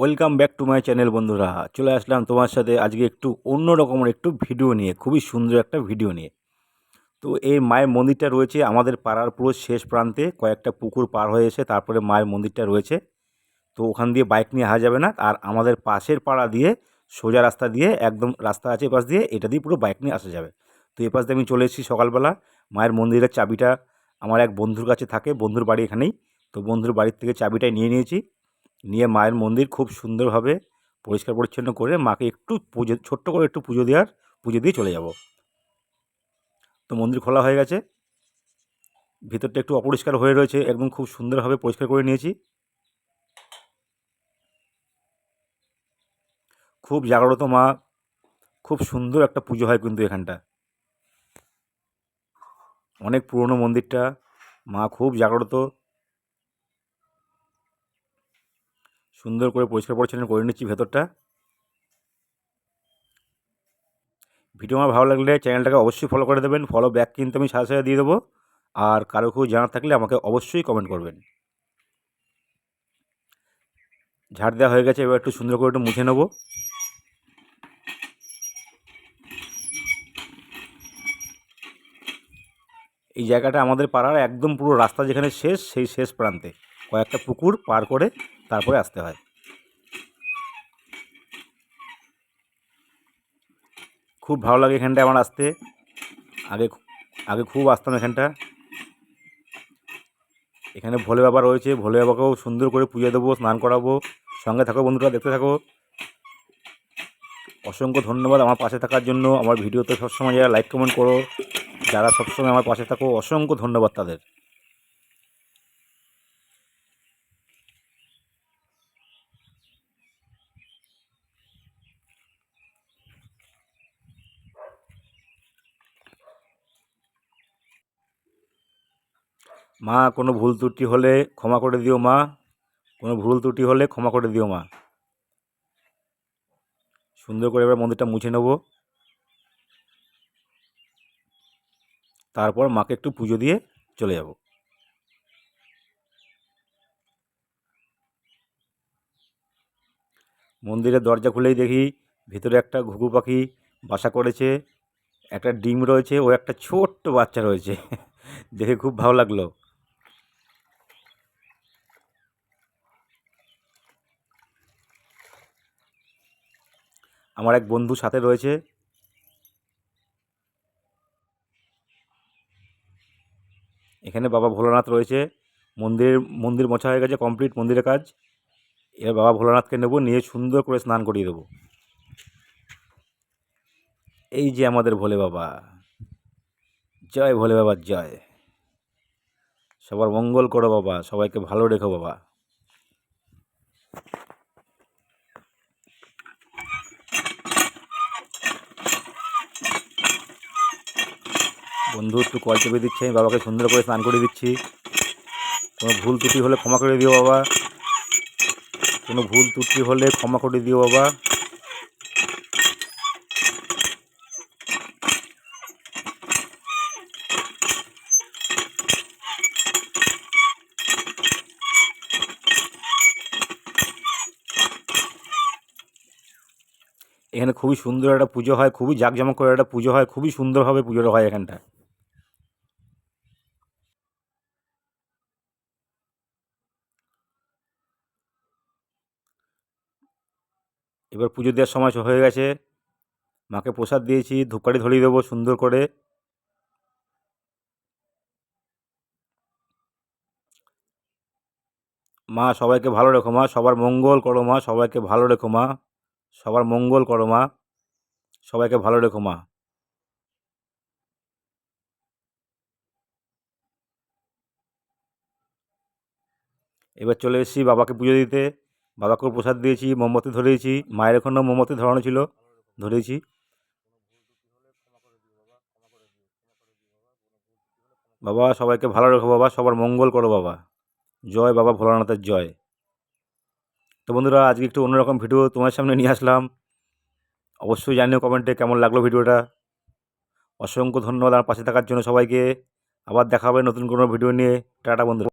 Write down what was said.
Welcome back to my channel বন্ধুরা। চলে আসলাম তোমার সাথে আজকে একটু অন্য রকমের একটু ভিডিও নিয়ে, খুবই সুন্দর একটা ভিডিও নিয়ে। তো এই মায়ের মন্দিরটা রয়েছে আমাদের পাড়ার পুরো শেষ প্রান্তে, কয়েকটা পুকুর পার হয়ে এসে তারপরে মায়ের মন্দিরটা রয়েছে। তো ওখান দিয়ে বাইক নিয়ে আসা যাবে না, আর আমাদের পাশের পাড়া দিয়ে, সোজা রাস্তা দিয়ে, একদম রাস্তা আছে এপাশ দিয়ে, এটা দিয়ে পুরো বাইক নিয়ে আসা যাবে। তো এপাশ দিয়ে আমি চলে এসেছি সকালবেলা, মায়ের মন্দিরের চাবিটা আমার এক বন্ধুর কাছে থাকে, বন্ধুর বাড়ি এখানেই। তো বন্ধুর বাড়ির থেকে চাবিটাই নিয়ে নিয়েছি। নিয়ে মায়ের মন্দির খুব সুন্দরভাবে পরিষ্কার পরিচ্ছন্ন করে মাকে একটু পুজো, ছোট্ট করে একটু পুজো দেওয়ার, পুজো দিয়ে চলে যাব। তো মন্দির খোলা হয়ে গেছে। ভিতরটা একটু অপরিষ্কার হয়ে রয়েছে, একদম খুব সুন্দরভাবে পরিষ্কার করে নিয়েছি। খুব জাগ্রত মা, খুব সুন্দর একটা পুজো হয় কিন্তু এখানটা। অনেক পুরনো মন্দিরটা, মা খুব জাগ্রত। সুন্দর করে পরিষ্কার পরিচ্ছন্ন করে নিচ্ছি ভেতরটা। ভিডিও আমার ভালো লাগলে চ্যানেলটাকে অবশ্যই ফলো করে দেবেন। ফলো ব্যাক কিন্তু আমি সাথে সাথে দিয়ে দেবো। আর কারও কেউ জানার থাকলে আমাকে অবশ্যই কমেন্ট করবেন। ঝাড় দেওয়া হয়ে গেছে, এবার একটু সুন্দর করে একটু মুছে নেব। এই জায়গাটা আমাদের পাড়ার একদম পুরো রাস্তা যেখানে শেষ, সেই শেষ প্রান্তে। কয়েকটা পুকুর পার করে তারপরে আসতে হয়। খুব ভালো লাগে এখানটা আমার আসতে। আগে আগে খুব আসতাম এখানটা। এখানে ভোলে বাবা রয়েছে, ভোলে বাবাকেও সুন্দর করে পুজো দেবো, স্নান করাবো, সঙ্গে থাকো বন্ধুরা, দেখতে থাকো। অসংখ্য ধন্যবাদ আমার পাশে থাকার জন্য। আমার ভিডিওতে সবসময় যারা লাইক কমেন্ট করো, যারা সবসময় আমার পাশে থাকো, অসংখ্য ধন্যবাদ তাদের। মা, কোনো ভুল ত্রুটি হলে ক্ষমা করে দিও মা। কোনো ভুল ত্রুটি হলে ক্ষমা করে দিও মা। সুন্দর করে এবার মন্দিরটা মুছে নেব। তারপর মাকে একটু পুজো দিয়ে চলে যাব। মন্দিরের দরজা খুলেই দেখি ভিতরে একটা ঘুঘু পাখি বাসা করেছে, একটা ডিম রয়েছে, ও একটা ছোট্ট বাচ্চা রয়েছে। দেখে খুব ভালো লাগল। আমার এক বন্ধু সাথে রয়েছে। এখানে বাবা ভোলানাথ রয়েছে। মন্দির মন্দির মোছা হয়ে গেছে কমপ্লিট মন্দিরের কাজ। এবার বাবা ভোলানাথকে নেব, নিয়ে সুন্দর করে স্নান করিয়ে দেবো। এই যে আমাদের ভোলে বাবা। জয় ভোলে বাবার জয়। সবার মঙ্গল করো বাবা, সবাইকে ভালো রেখো বাবা। বন্ধু, একটু কল চেপে দিচ্ছে, আমি বাবাকে সুন্দর করে স্নান করে দিচ্ছি। কোনো ভুল ত্রুটি হলে ক্ষমা করে দিও বাবা। কোনো ভুল ত্রুটি হলে ক্ষমা করে দিও বাবা। এখানে খুবই সুন্দর একটা পুজো হয়, খুবই জাঁকজমক করে একটা পুজো হয়, খুবই সুন্দরভাবে পুজোটা হয় এখানটা এবার পুজো দেওয়ার সময় হয়ে গেছে। মাকে প্রসাদ দিয়েছি, ধূপকাঠি ধরিয়ে দেবো সুন্দর করে। মা, সবাইকে ভালো রেখো মা, সবার মঙ্গল করো মা, সবাইকে ভালো রেখো মা, সবার মঙ্গল করো মা, সবাইকে ভালো রেখো মা। এবার চলে এসেছি বাবাকে পুজো দিতে। বাবাকেও প্রসাদ দিয়েছি, মোমবাতি ধরিয়েছি, মায়ের এখনও মোমবাতি ধরানো ছিল, ধরিয়েছি। বাবা, সবাইকে ভালো রেখো বাবা, সবার মঙ্গল করো বাবা। জয় বাবা ভোলানাথের জয়। তো বন্ধুরা, আজকে একটু অন্যরকম ভিডিও তোমার সামনে নিয়ে আসলাম। অবশ্যই জানিও কমেন্টে কেমন লাগল ভিডিওটা। অসংখ্য ধন্যবাদ আমার পাশে থাকার জন্য সবাইকে। আবার দেখা হবে নতুন কোনো ভিডিও নিয়ে। টাটা বন্ধুরা।